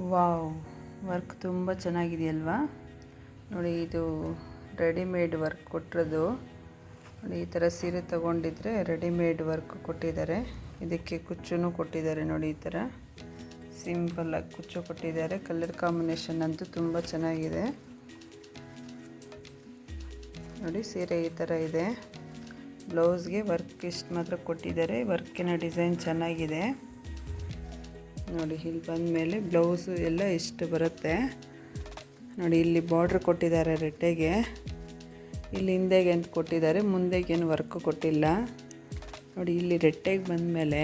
Wow work ತುಂಬ ಚೆನ್ನಾಗಿದೆಯಲ್ವಾ? ನೋಡಿ, ಇದು ರೆಡಿಮೇಡ್ ವರ್ಕ್ ಕೊಟ್ಟಿರೋದು ನೋಡಿ, ಈ ಥರ ಸೀರೆ ತೊಗೊಂಡಿದ್ರೆ ರೆಡಿಮೇಡ್ ವರ್ಕ್ ಕೊಟ್ಟಿದ್ದಾರೆ. ಇದಕ್ಕೆ ಕುಚ್ಚು ಕೊಟ್ಟಿದ್ದಾರೆ, ನೋಡಿ, ಈ ಥರ ಸಿಂಪಲ್ಲಾಗಿ ಕುಚ್ಚು ಕೊಟ್ಟಿದ್ದಾರೆ. ಕಲರ್ ಕಾಂಬಿನೇಷನ್ ಅಂತೂ ತುಂಬ ಚೆನ್ನಾಗಿದೆ. ನೋಡಿ, ಸೀರೆ ಈ ಥರ ಇದೆ. ಬ್ಲೌಸ್ಗೆ ವರ್ಕ್ ಇಷ್ಟು ಮಾತ್ರ ಕೊಟ್ಟಿದ್ದಾರೆ. ವರ್ಕಿನ ಡಿಸೈನ್ ಚೆನ್ನಾಗಿದೆ. ನೋಡಿ, ಇಲ್ಲಿ ಬಂದಮೇಲೆ ಬ್ಲೌಸು ಎಲ್ಲ ಇಷ್ಟು ಬರುತ್ತೆ. ನೋಡಿ, ಇಲ್ಲಿ ಬಾರ್ಡ್ರ್ ಕೊಟ್ಟಿದ್ದಾರೆ ರೆಟ್ಟೆಗೆ. ಇಲ್ಲಿ ಹಿಂದೆಗೆ ಅಂತ ಕೊಟ್ಟಿದ್ದಾರೆ ಮುಂದೆಗೇನು ವರ್ಕ್ ಕೊಟ್ಟಿಲ್ಲ. ನೋಡಿ, ಇಲ್ಲಿ ರೆಟ್ಟೆಗೆ ಬಂದಮೇಲೆ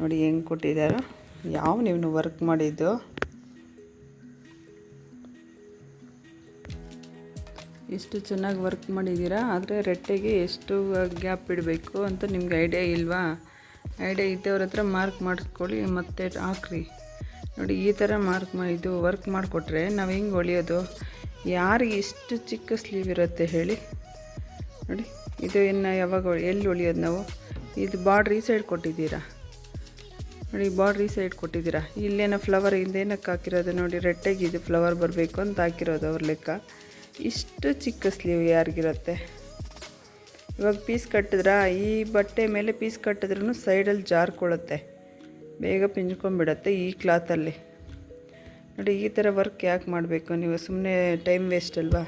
ನೋಡಿ ಹೆಂಗೆ ಕೊಟ್ಟಿದ್ದಾರೋ, ಯಾವ ನೀವು ವರ್ಕ್ ಮಾಡಿದ್ದು. ಎಷ್ಟು ಚೆನ್ನಾಗಿ ವರ್ಕ್ ಮಾಡಿದ್ದೀರಾ, ಆದರೆ ರೆಟ್ಟೆಗೆ ಎಷ್ಟು ಗ್ಯಾಪ್ ಇಡಬೇಕು ಅಂತ ನಿಮ್ಗೆ ಐಡಿಯಾ ಇಲ್ವಾ? ಐಡಿಯಾ ಇದ್ದವ್ರ ಹತ್ರ ಮಾರ್ಕ್ ಮಾಡಿಸ್ಕೊಳ್ಳಿ, ಮತ್ತೆ ಹಾಕ್ರಿ. ನೋಡಿ, ಈ ಥರ ಮಾರ್ಕ್ ಮಾ ಇದು ವರ್ಕ್ ಮಾಡಿಕೊಟ್ರೆ ನಾವು ಹೆಂಗೆ ಹೊಲಿಯೋದು? ಯಾರಿಗೆ ಇಷ್ಟು ಚಿಕ್ಕ ಸ್ಲೀವ್ ಇರುತ್ತೆ ಹೇಳಿ. ನೋಡಿ, ಇದು ಇನ್ನು ಯಾವಾಗ ಎಲ್ಲಿ ಹೊಲಿಯೋದು ನಾವು? ಇದು ಬಾರ್ಡ್ರ್ ಈ ಸೈಡ್ ಕೊಟ್ಟಿದ್ದೀರಾ? ನೋಡಿ ಬಾರ್ಡ್ರ್ ಈ ಸೈಡ್ ಕೊಟ್ಟಿದ್ದೀರಾ? ಇಲ್ಲೇನೋ ಫ್ಲವರ್ ಹಿಂದೇನಕ್ಕೆ ಹಾಕಿರೋದು ನೋಡಿ ರೆಟ್ಟಿಗೆ ಇದು ಫ್ಲವರ್ ಬರಬೇಕು ಅಂತ ಹಾಕಿರೋದು ಅವ್ರ ಲೆಕ್ಕ. ಇಷ್ಟು ಚಿಕ್ಕ ಸ್ಲೀವ್ ಯಾರಿಗಿರುತ್ತೆ? ಇವಾಗ ಪೀಸ್ ಕಟ್ಟಿದ್ರಾ? ಈ ಬಟ್ಟೆ ಮೇಲೆ ಪೀಸ್ ಕಟ್ಟಿದ್ರೂ ಸೈಡಲ್ಲಿ ಜಾರ್ಕೊಳ್ಳುತ್ತೆ. ಬೇಗ ಪಿಂಜ್ಕೊಂಡ್ಬಿಡತ್ತೆ ಈ ಕ್ಲಾತಲ್ಲಿ. ನೋಡಿ, ಈ ಥರ ವರ್ಕ್ ಯಾಕೆ ಮಾಡಬೇಕು ನೀವು? ಸುಮ್ಮನೆ ಟೈಮ್ ವೇಸ್ಟ್ ಅಲ್ವಾ?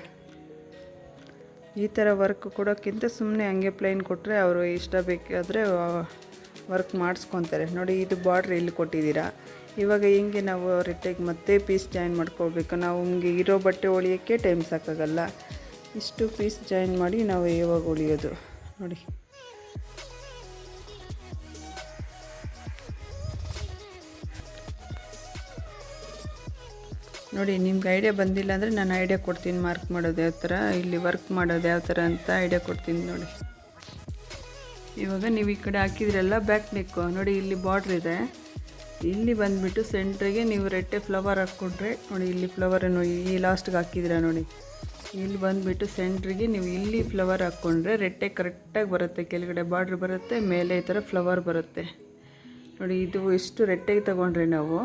ಈ ಥರ ವರ್ಕ್ ಕೊಡೋಕ್ಕಿಂತ ಸುಮ್ಮನೆ ಹಂಗೆ ಪ್ಲೈನ್ ಕೊಟ್ಟರೆ ಅವರು ಇಷ್ಟ ಬೇಕಾದರೆ ವರ್ಕ್ ಮಾಡಿಸ್ಕೊತಾರೆ. ನೋಡಿ, ಇದು ಬಾರ್ಡ್ರ್ ಇಲ್ಲಿ ಕೊಟ್ಟಿದ್ದೀರಾ? ಇವಾಗ ಹಿಂಗೆ ನಾವು ರಿಟ್ಟೆಗೆ ಮತ್ತೆ ಪೀಸ್ ಜಾಯಿನ್ ಮಾಡ್ಕೋಬೇಕು ನಾವು ಹಿಂಗೆ ಇರೋ ಬಟ್ಟೆ ಹೊಳಿಯೋಕ್ಕೆ ಟೈಮ್ ಸಾಕಾಗಲ್ಲ. ಇಷ್ಟು ಪೀಸ್ ಜಾಯಿನ್ ಮಾಡಿ ನಾವು ಯಾವಾಗ ಉಳಿಯೋದು. ನೋಡಿ. ನೋಡಿ, ನಿಮ್ಗೆ ಐಡಿಯಾ ಬಂದಿಲ್ಲ ಅಂದರೆ ನಾನು ಐಡಿಯಾ ಕೊಡ್ತೀನಿ ಮಾರ್ಕ್ ಮಾಡೋದು ಯಾವ ಥರ, ಇಲ್ಲಿ ವರ್ಕ್ ಮಾಡೋದು ಯಾವ ಥರ ಅಂತ ಐಡಿಯಾ ಕೊಡ್ತೀನಿ ನೋಡಿ. ಇವಾಗ ನೀವು ಈ ಕಡೆ ಹಾಕಿದ್ರೆಲ್ಲ ಬ್ಯಾಕ್ ನೆಕ್ಕು ನೋಡಿ, ಇಲ್ಲಿ ಬಾರ್ಡ್ರ್ ಇದೆ. ಇಲ್ಲಿ ಬಂದುಬಿಟ್ಟು ಸೆಂಟ್ರಿಗೆ ನೀವು ರೆಟ್ಟೆ ಫ್ಲವರ್ ಹಾಕ್ಕೊಂಡ್ರೆ, ನೋಡಿ, ಇಲ್ಲಿ ಫ್ಲವರ್ ನೋಡಿ ಈ ಲಾಸ್ಟ್ಗೆ ಹಾಕಿದ್ರೆ ನೋಡಿ. ಇಲ್ಲಿ ಬಂದುಬಿಟ್ಟು ಸೆಂಟ್ರಿಗೆ ನೀವು ಇಲ್ಲಿ ಫ್ಲವರ್ ಹಾಕ್ಕೊಂಡ್ರೆ ರೆಟ್ಟೆ ಕರೆಕ್ಟಾಗಿ ಬರುತ್ತೆ. ಕೆಳಗಡೆ ಬಾರ್ಡ್ರ್ ಬರುತ್ತೆ, ಮೇಲೆ ಈ ಥರ ಫ್ಲವರ್ ಬರುತ್ತೆ. ನೋಡಿ, ಇದು ಎಷ್ಟು ರೆಟ್ಟೆಗೆ ತಗೊಂಡ್ರೆ ನಾವು?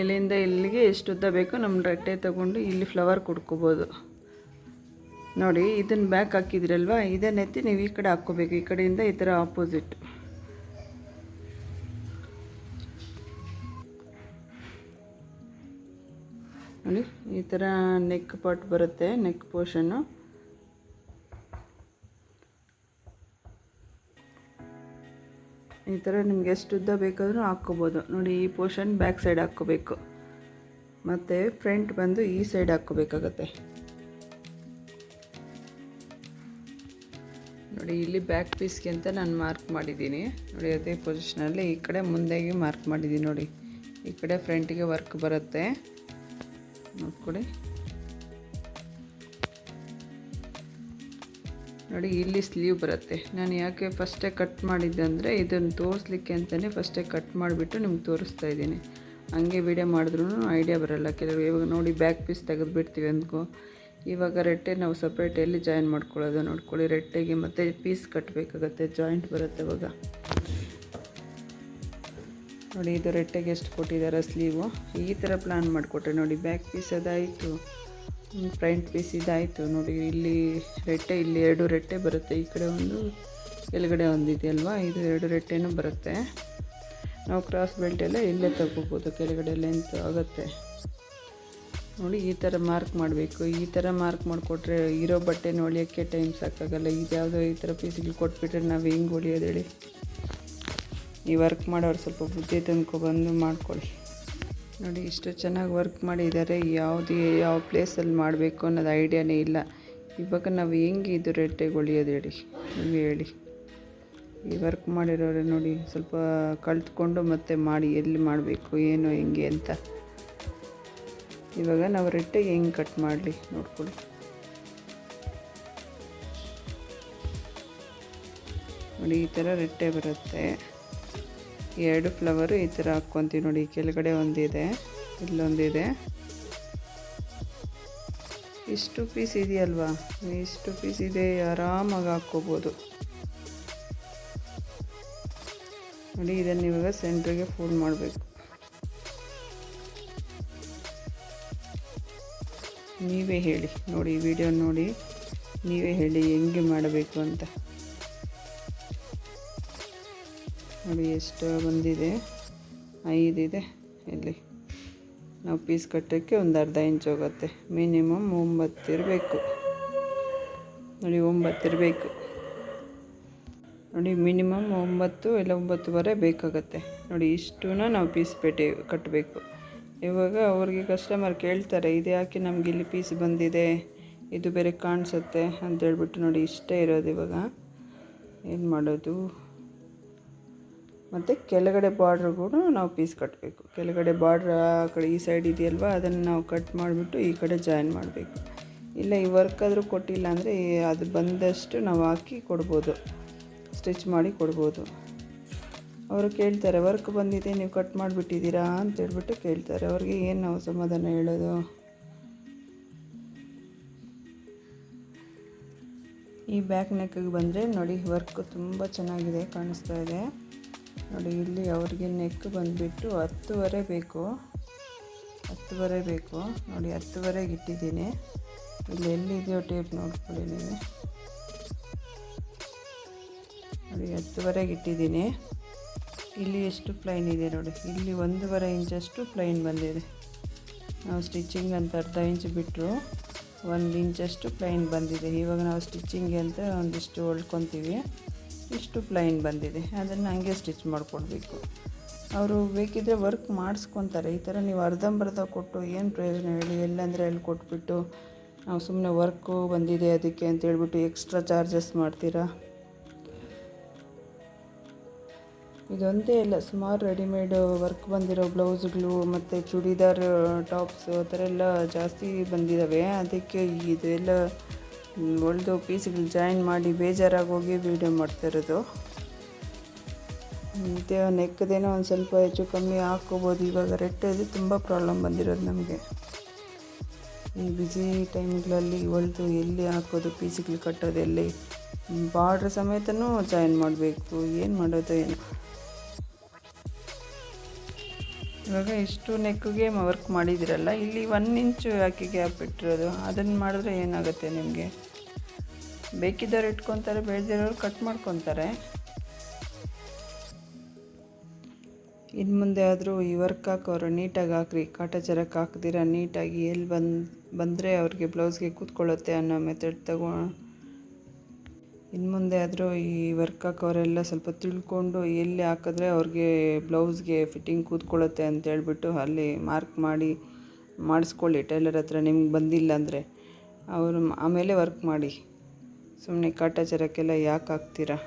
ಇಲ್ಲಿಂದ ಇಲ್ಲಿಗೆ ಎಷ್ಟು ಉದ್ದ ಬೇಕೋ ನಮ್ಮ ರೆಟ್ಟೆ ತಗೊಂಡು ಇಲ್ಲಿ ಫ್ಲವರ್ ಕೊಡ್ಕೋಬೋದು. ನೋಡಿ, ಇದನ್ನು ಬ್ಯಾಕ್ ಹಾಕಿದ್ರಲ್ವಾ? ಇದನ್ನೆತ್ತಿ ನೀವು ಈ ಕಡೆ ಹಾಕ್ಕೋಬೇಕು. ಈ ಕಡೆಯಿಂದ ಈ ಥರ ಆಪೋಸಿಟ್ ನೋಡಿ, ಈ ಥರ ನೆಕ್ ಪಾಟ್ ಬರುತ್ತೆ ನೆಕ್ ಪೋರ್ಷನ್ನು ಈ ಥರ ನಿಮ್ಗೆ ಎಷ್ಟು ಉದ್ದ ಬೇಕಾದರೂ ಹಾಕ್ಕೋಬೋದು. ನೋಡಿ, ಈ ಪೋರ್ಷನ್ ಬ್ಯಾಕ್ ಸೈಡ್ ಹಾಕ್ಕೋಬೇಕು. ಮತ್ತು ಫ್ರಂಟ್ ಬಂದು ಈ ಸೈಡ್ ಹಾಕ್ಕೋಬೇಕಾಗತ್ತೆ. ನೋಡಿ, ಇಲ್ಲಿ ಬ್ಯಾಕ್ ಪೀಸ್ಗೆ ಅಂತ ನಾನು ಮಾರ್ಕ್ ಮಾಡಿದ್ದೀನಿ. ನೋಡಿ, ಅದೇ ಪೊಸಿಷನಲ್ಲಿ ಈ ಕಡೆ ಮುಂದೆಗೆ ಮಾರ್ಕ್ ಮಾಡಿದ್ದೀನಿ ನೋಡಿ. ಈ ಕಡೆ ಫ್ರಂಟಿಗೆ ವರ್ಕ್ ಬರುತ್ತೆ. ನೋಡ್ಕೊಡಿ ನೋಡಿ, ಇಲ್ಲಿ ಸ್ಲೀವ್ ಬರುತ್ತೆ. ನಾನು ಯಾಕೆ ಫಸ್ಟೇ ಕಟ್ ಮಾಡಿದ್ದೆ ಅಂದರೆ, ಇದನ್ನು ತೋರಿಸ್ಲಿಕ್ಕೆ ಅಂತಲೇ ಫಸ್ಟೇ ಕಟ್ ಮಾಡಿಬಿಟ್ಟು ನಿಮ್ಗೆ ತೋರಿಸ್ತಾ ಇದ್ದೀನಿ. ಹಂಗೆ ವಿಡಿಯೋ ಮಾಡಿದ್ರೂ ಐಡಿಯಾ ಬರಲ್ಲ. ಕೆಲವರು ಇವಾಗ ನೋಡಿ ಬ್ಯಾಕ್ ಪೀಸ್ ತೆಗೆದುಬಿಡ್ತೀವಿ ಅಂದ್ಕೋ. ಇವಾಗ ರೆಟ್ಟೆ ನಾವು ಸಪ್ರೇಟ್ ಎಲ್ಲಿ ಜಾಯಿನ್ ಮಾಡ್ಕೊಳ್ಳೋದು ನೋಡ್ಕೊಳ್ಳಿ. ರೆಟ್ಟೆಗೆ ಮತ್ತು ಪೀಸ್ ಕಟ್ಟಬೇಕಾಗತ್ತೆ ಜಾಯಿಂಟ್ ಬರುತ್ತೆ ಅವಾಗ ನೋಡಿ, ಇದು ರೆಟ್ಟೆಗೆ ಎಷ್ಟು ಕೊಟ್ಟಿದ್ದಾರೆ ಸ್ಲೀವು. ಈ ಥರ ಪ್ಲ್ಯಾನ್ ಮಾಡಿಕೊಟ್ರೆ ನೋಡಿ ಬ್ಯಾಕ್ ಪೀಸ್ ಅದಾಯಿತು. ಫ್ರಂಟ್ ಪೀಸ್ ಇದಾಯಿತು. ನೋಡಿ, ಇಲ್ಲಿ ರೆಟ್ಟೆ, ಇಲ್ಲಿ ಎರಡು ರೆಟ್ಟೆ ಬರುತ್ತೆ. ಈ ಕಡೆ ಒಂದು, ಕೆಳಗಡೆ ಒಂದು ಇದೆಯಲ್ವಾ ಇದು ಎರಡು ರೆಟ್ಟೆನೂ ಬರುತ್ತೆ. ನಾವು ಕ್ರಾಸ್ ಬೆಲ್ಟ್ ಎಲ್ಲ ಇಲ್ಲೇ ತಗೋಬೋದು. ಕೆಳಗಡೆ ಲೆಂತ್ ಆಗುತ್ತೆ. ನೋಡಿ, ಈ ಥರ ಮಾರ್ಕ್ ಮಾಡಬೇಕು. ಈ ಥರ ಮಾರ್ಕ್ ಮಾಡಿಕೊಟ್ರೆ ಇರೋ ಬಟ್ಟೆ ಹೊಲಿಯೋಕ್ಕೆ ಟೈಮ್ ಸಾಕಾಗಲ್ಲ. ಇದು ಯಾವುದೋ ಈ ಥರ ಪೀಸ್ಗಳು ಕೊಟ್ಬಿಟ್ರೆ ನಾವು ಹೆಂಗೆ ಹೊಳಿಯೋದು ಹೇಳಿ. ಈ ವರ್ಕ್ ಮಾಡೋರು ಸ್ವಲ್ಪ ಬುದ್ಧಿ ತಂದ್ಕೊಬಂದು ಮಾಡಿಕೊಳ್ಳಿ. ನೋಡಿ, ಇಷ್ಟು ಚೆನ್ನಾಗಿ ವರ್ಕ್ ಮಾಡಿದ್ದಾರೆ. ಯಾವುದೇ ಯಾವ ಪ್ಲೇಸಲ್ಲಿ ಮಾಡಬೇಕು ಅನ್ನೋದು ಐಡಿಯಾನೇ ಇಲ್ಲ. ಇವಾಗ ನಾವು ಹೆಂಗೆ ಇದು ರೆಟ್ಟೆಗೆ ಹೊಳಿಯೋದು ಹೇಳಿ? ನೀವು ಹೇಳಿ. ಈ ವರ್ಕ್ ಮಾಡಿರೋರೆ ನೋಡಿ, ಸ್ವಲ್ಪ ಕಲ್ತ್ಕೊಂಡು ಮತ್ತೆ ಮಾಡಿ, ಎಲ್ಲಿ ಮಾಡಬೇಕು, ಏನು, ಹೆಂಗೆ ಅಂತ. ಇವಾಗ ನಾವು ರೆಟ್ಟೆಗೆ ಹೆಂಗೆ ಕಟ್ ಮಾಡಲಿ? ನೋಡ್ಕೊಳ್ಳಿ. ನೋಡಿ, ಈ ಥರ ರೆಟ್ಟೆ ಬರುತ್ತೆ. ಎರಡು ಫ್ಲವರು ಈ ಥರ ಹಾಕ್ಕೊತೀವಿ ನೋಡಿ ಕೆಳಗಡೆ ಒಂದಿದೆ, ಇಲ್ಲೊಂದಿದೆ. ಇಷ್ಟು ಪೀಸ್ ಇದೆಯಲ್ವಾ? ಇಷ್ಟು ಪೀಸ್ ಇದೆ, ಆರಾಮಾಗಿ ಹಾಕ್ಕೋಬೋದು. ನೋಡಿ, ಇದನ್ನು ಇವಾಗ ಸೆಂಟ್ರಿಗೆ ಫೋಲ್ಡ್ ಮಾಡಬೇಕು. ನೀವೇ ಹೇಳಿ, ನೋಡಿ ವಿಡಿಯೋ ನೋಡಿ, ನೀವೇ ಹೇಳಿ, ಹೆಂಗೆ ಮಾಡಬೇಕು ಅಂತ. ನೋಡಿ ಎಷ್ಟು ಬಂದಿದೆ. ಐದಿದೆ ಇಲ್ಲಿ ನಾವು ಪೀಸ್ ಕಟ್ಟೋಕ್ಕೆ ಒಂದು ಅರ್ಧ ಇಂಚ್ ಹೋಗುತ್ತೆ. ಮಿನಿಮಮ್ ಒಂಬತ್ತಿರಬೇಕು ನೋಡಿ ಒಂಬತ್ತಿರಬೇಕು ನೋಡಿ, ಮಿನಿಮಮ್ ಒಂಬತ್ತು ಇಲ್ಲ ಒಂಬತ್ತುವರೆ ಬೇಕಾಗತ್ತೆ. ನೋಡಿ ಇಷ್ಟೂ ನಾವು ಪೀಸ್ ಪೇಟೆ ಕಟ್ಟಬೇಕು. ಇವಾಗ ಅವ್ರಿಗೆ ಕಸ್ಟಮರ್ ಕೇಳ್ತಾರೆ, ಇದು ಯಾಕೆ ನಮ್ಗೆ ಇಲ್ಲಿ ಪೀಸ್ ಬಂದಿದೆ? ಇದು ಬೇರೆ ಕಾಣಿಸುತ್ತೆ. ಅಂತೇಳ್ಬಿಟ್ಟು ನೋಡಿ, ಇಷ್ಟೇ ಇರೋದು ಇವಾಗ. ಏನು ಮಾಡೋದು? ಮತ್ತು ಕೆಳಗಡೆ ಬಾರ್ಡ್ರ್ ಕೂಡ ನಾವು ಪೀಸ್ ಕಟ್ಟಬೇಕು ಕೆಳಗಡೆ ಬಾರ್ಡ್ರ್ ಆ ಕಡೆ ಈ ಸೈಡ್ ಇದೆಯಲ್ವ, ಅದನ್ನು ನಾವು ಕಟ್ ಮಾಡಿಬಿಟ್ಟು ಈ ಕಡೆ ಜಾಯಿನ್ ಮಾಡಬೇಕು. ಇಲ್ಲ ಈ ವರ್ಕ್ ಆದರೂ ಕೊಟ್ಟಿಲ್ಲ ಅಂದರೆ ಅದು ಬಂದಷ್ಟು ನಾವು ಹಾಕಿ ಕೊಡ್ಬೋದು. ಸ್ಟಿಚ್ ಮಾಡಿ ಕೊಡ್ಬೋದು. ಅವರು ಕೇಳ್ತಾರೆ ವರ್ಕ್ ಬಂದಿದೆ, ನೀವು ಕಟ್ ಮಾಡಿಬಿಟ್ಟಿದ್ದೀರಾ? ಅಂತ ಹೇಳ್ಬಿಟ್ಟು ಕೇಳ್ತಾರೆ. ಅವ್ರಿಗೆ ಏನು ನಾವು ಸಮಾಧಾನ ಹೇಳೋದು? ಈ ಬ್ಯಾಕ್ ನೆಕ್ಕಿಗೆ ಬಂದರೆ ನೋಡಿ ವರ್ಕ್ ತುಂಬ ಚೆನ್ನಾಗಿದೆ, ಕಾಣಿಸ್ತಾ ಇದೆ. ನೋಡಿ, ಇಲ್ಲಿ ಅವ್ರಿಗೆ ನೆಕ್ ಬಂದುಬಿಟ್ಟು ಹತ್ತುವರೆ ಬೇಕು. ಹತ್ತುವರೆ ಬೇಕು. ನೋಡಿ ಹತ್ತುವರೆಗೆ ಇಟ್ಟಿದ್ದೀನಿ. ಇಲ್ಲಿ ಎಲ್ಲಿದೆಯೋ ಟೇಪ್ ನೋಡ್ಕೊಳ್ಳಿ ನೀವು. ನೋಡಿ ಹತ್ತುವರೆಗೆ ಇಟ್ಟಿದ್ದೀನಿ. ಇಲ್ಲಿ ಎಷ್ಟು ಪ್ಲೈನ್ ಇದೆ ನೋಡಿ. ಇಲ್ಲಿ ಒಂದೂವರೆ ಇಂಚಷ್ಟು ಪ್ಲೈನ್ ಬಂದಿದೆ. ನಾವು ಸ್ಟಿಚಿಂಗ್ ಅಂತ ಅರ್ಧ ಇಂಚ್ ಬಿಟ್ಟರು ಒಂದು ಇಂಚಷ್ಟು ಪ್ಲೈನ್ ಬಂದಿದೆ. ಇವಾಗ ನಾವು ಸ್ಟಿಚ್ಚಿಂಗ್ ಅಂತ ಒಂದಿಷ್ಟು ಹೊಳ್ಕೊತೀವಿ ಇಷ್ಟು ಪ್ಲೈನ್ ಬಂದಿದೆ. ಅದನ್ನು ಹಂಗೆ ಸ್ಟಿಚ್ ಮಾಡಿಕೊಡ್ಬೇಕು. ಅವರು ಬೇಕಿದ್ದರೆ ವರ್ಕ್ ಮಾಡಿಸ್ಕೊತಾರೆ. ಈ ಥರ ನೀವು ಅರ್ಧಂಬರ್ಧ ಕೊಟ್ಟು ಏನು ಪ್ರಯೋಜನ ಹೇಳಿ? ಎಲ್ಲಂದರೆ ಅಲ್ಲಿ ಕೊಟ್ಬಿಟ್ಟು ನಾವು ಸುಮ್ಮನೆ ವರ್ಕು ಬಂದಿದೆ ಅದಕ್ಕೆ ಅಂತ ಹೇಳ್ಬಿಟ್ಟು ಎಕ್ಸ್ಟ್ರಾ ಚಾರ್ಜಸ್ ಮಾಡ್ತೀರಾ? ಇದೊಂದೇ ಇಲ್ಲ. ಸುಮಾರು ರೆಡಿಮೇಡ್ ವರ್ಕ್ ಬಂದಿರೋ ಬ್ಲೌಸ್ಗಳು ಮತ್ತು ಚೂಡಿದಾರ್, ಟಾಪ್ಸ್, ಆ ಥರ ಎಲ್ಲ ಜಾಸ್ತಿ ಬಂದಿದ್ದಾವೆ ಅದಕ್ಕೆ ಇದೆಲ್ಲ ಒಳ್ದು ಪೀಸ್ಗಳು ಜಾಯಿನ್ ಮಾಡಿ ಬೇಜಾರಾಗಿ ಹೋಗಿ ವೀಡಿಯೋ ಮಾಡ್ತಾ ಇರೋದು. ಮತ್ತು ನೆಕ್ಕದೇನೋ ಒಂದು ಸ್ವಲ್ಪ ಹೆಚ್ಚು ಕಮ್ಮಿ ಹಾಕ್ಕೋಬೋದು. ಇವಾಗ ಇದೆ ತುಂಬ ಪ್ರಾಬ್ಲಮ್ ಬಂದಿರೋದು ನಮಗೆ. ಈ ಬ್ಯುಸಿ ಟೈಮ್ಗಳಲ್ಲಿ ಒಳ್ದು ಎಲ್ಲಿ ಹಾಕೋದು ಪೀಸ್ಗಳು ಕಟ್ಟೋದು, ಎಲ್ಲಿ? ಬಾರ್ಡ್ರ್ ಸಮೇತನೂ ಜಾಯಿನ್ ಮಾಡಬೇಕು. ಏನು ಮಾಡೋದು, ಏನು? ಇವಾಗ ಇಷ್ಟು ನೆಕ್ಗೆ ವರ್ಕ್ ಮಾಡಿದಿರಲ್ಲ, ಇಲ್ಲಿ ಒನ್ ಇಂಚು ಯಾಕೆ ಗ್ಯಾಪ್ ಇಟ್ಟಿರೋದು ಅದನ್ನು ಮಾಡಿದ್ರೆ ಏನಾಗುತ್ತೆ ನಿಮಗೆ? ಬೇಕಿದ್ದವ್ರು ಇಟ್ಕೊತಾರೆ ಬೆಳೆದಿರೋರು ಕಟ್ ಮಾಡ್ಕೊತಾರೆ. ಇನ್ನು ಮುಂದೆ ಆದರೂ ಈ ವರ್ಕ್ ಹಾಕೋರು ನೀಟಾಗಿ ಹಾಕ್ರಿ ಕಾಟಾಚಾರಕ್ಕೆ ಹಾಕ್ದಿರ ನೀಟಾಗಿ ಎಲ್ಲಿ ಬಂದು ಬಂದರೆ ಅವ್ರಿಗೆ ಬ್ಲೌಸ್ಗೆ ಕೂತ್ಕೊಳ್ಳುತ್ತೆ ಅನ್ನೋ ಮೆಥಡ್ ತಗೋ ಇನ್ನು ಮುಂದೆ ಆದರೂ ಈ ವರ್ಕ್ ಹಾಕೋರೆಲ್ಲ ಸ್ವಲ್ಪ ತಿಳ್ಕೊಂಡು ಎಲ್ಲಿ ಹಾಕಿದ್ರೆ ಅವ್ರಿಗೆ ಬ್ಲೌಸ್ಗೆ ಫಿಟ್ಟಿಂಗ್ ಕೂತ್ಕೊಳ್ಳುತ್ತೆ ಅಂತ ಹೇಳ್ಬಿಟ್ಟು ಅಲ್ಲಿ ಮಾರ್ಕ್ ಮಾಡಿ, ಮಾಡಿಸ್ಕೊಳ್ಳಿ. ಟೈಲರ್ ಹತ್ರ ನಿಮ್ಗೆ ಬಂದಿಲ್ಲ ಅಂದರೆ ಅವರು ಆಮೇಲೆ ವರ್ಕ್ ಮಾಡಿ. ಸುಮ್ಮನೆ ಕಾಟಾಚಾರಕ್ಕೆಲ್ಲ ಯಾಕೆ ಹಾಕ್ತೀರಾ?